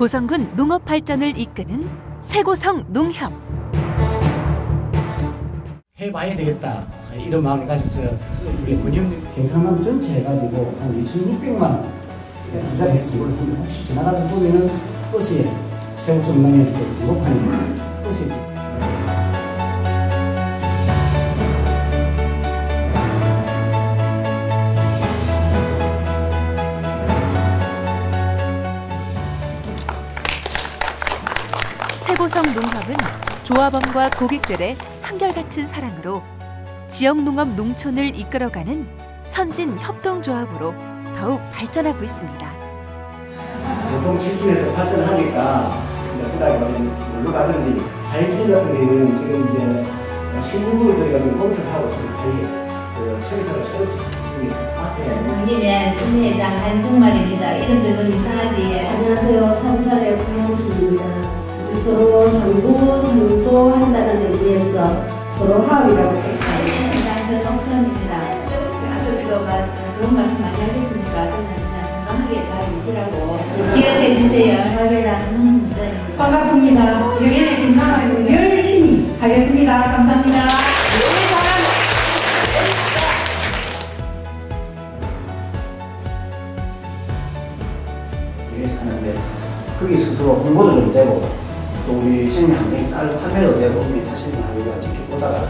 고성군 농업 발전을 이끄는 세고성 농협. 해봐야 되겠다 이런 마음을 가져서 우리 군영 경상남 전체 해가지고 한 2,600만 원 투자를 했습니다. 근데 혹시 지나가다 보면은 버스에 세우성 농협 한복판에 버스에 세고성 농협은 조합원과 고객들의 한결같은 사랑으로 지역 농업 농촌을 이끌어가는 선진 협동조합으로 더욱 발전하고 있습니다. 보통 실진에서 발전하니까 그다음에 놀러 가든지 하이층 같은 경우에는 지금 이제 신부들이 지금 공사를 하고. 거기 그 청사를 수 있습니다. 성김의 분회장 한정말입니다. 이름도 좀 이상하지. 안녕하세요. 산살의 구영수입니다. 서로 상부 상조한다는 의미에서 서로 화합이라고 생각합니다. 분회장 전옥선입니다. 앞에서도 마- 좋은 말씀 많이 하셨으니까 저는 그냥 건강하게 잘 계시라고 기억해 주세요. 화계장 문무자입니다. 반갑습니다. 영예의 김나라입니다. 열심히 하겠습니다. 감사합니다. 위에 사는데 거기 스스로 홍보도 좀 되고 또 우리 생명 환경 쌀 판매도 되고 우리 하시는 우리가 지켜보다가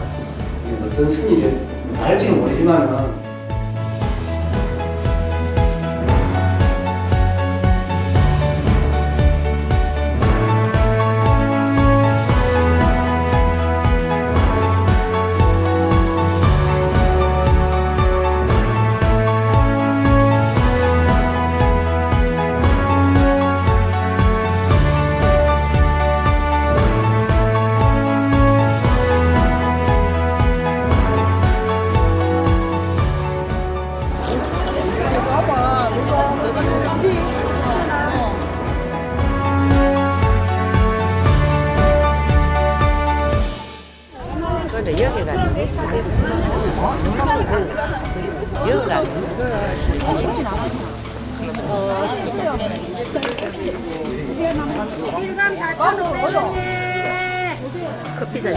어떤 승리를 날지는 모르지만은 여기가 커피잔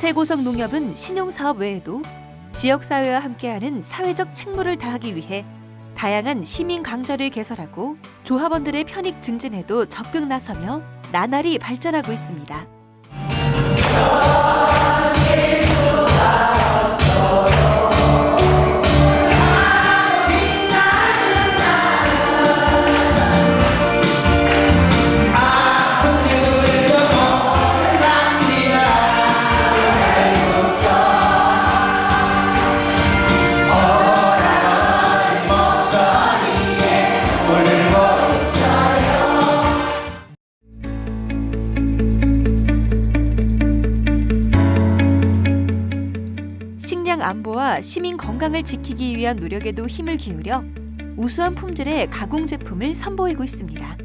세고성 농협은 신용사업 외에도 지역사회와 함께하는 사회적 책무를 다하기 위해 다양한 시민 강좌를 개설하고 조합원들의 편익 증진에도 적극 나서며 나날이 발전하고 있습니다. 식량 안보와 시민 건강을 지키기 위한 노력에도 힘을 기울여 우수한 품질의 가공 제품을 선보이고 있습니다.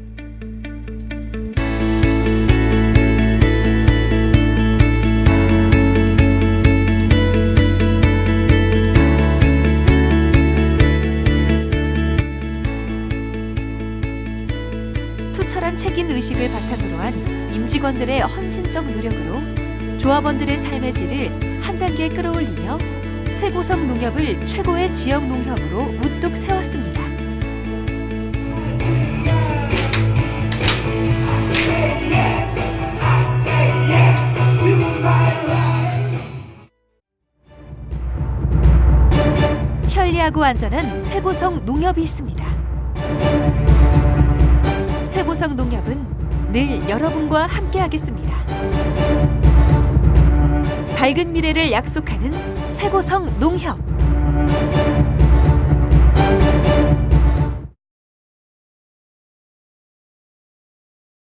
투철한 책임 의식을 바탕으로 한 임직원들의 헌신적 노력으로 조합원들의 삶의 질을 한 단계 끌어올리며 세고성 농협을 최고의 지역 농협으로 우뚝 세웠습니다. 편리하고 안전한 세고성 농협이 있습니다. 세고성 농협은 늘 여러분과 함께하겠습니다. 밝은 미래를 약속하는 세고성 농협.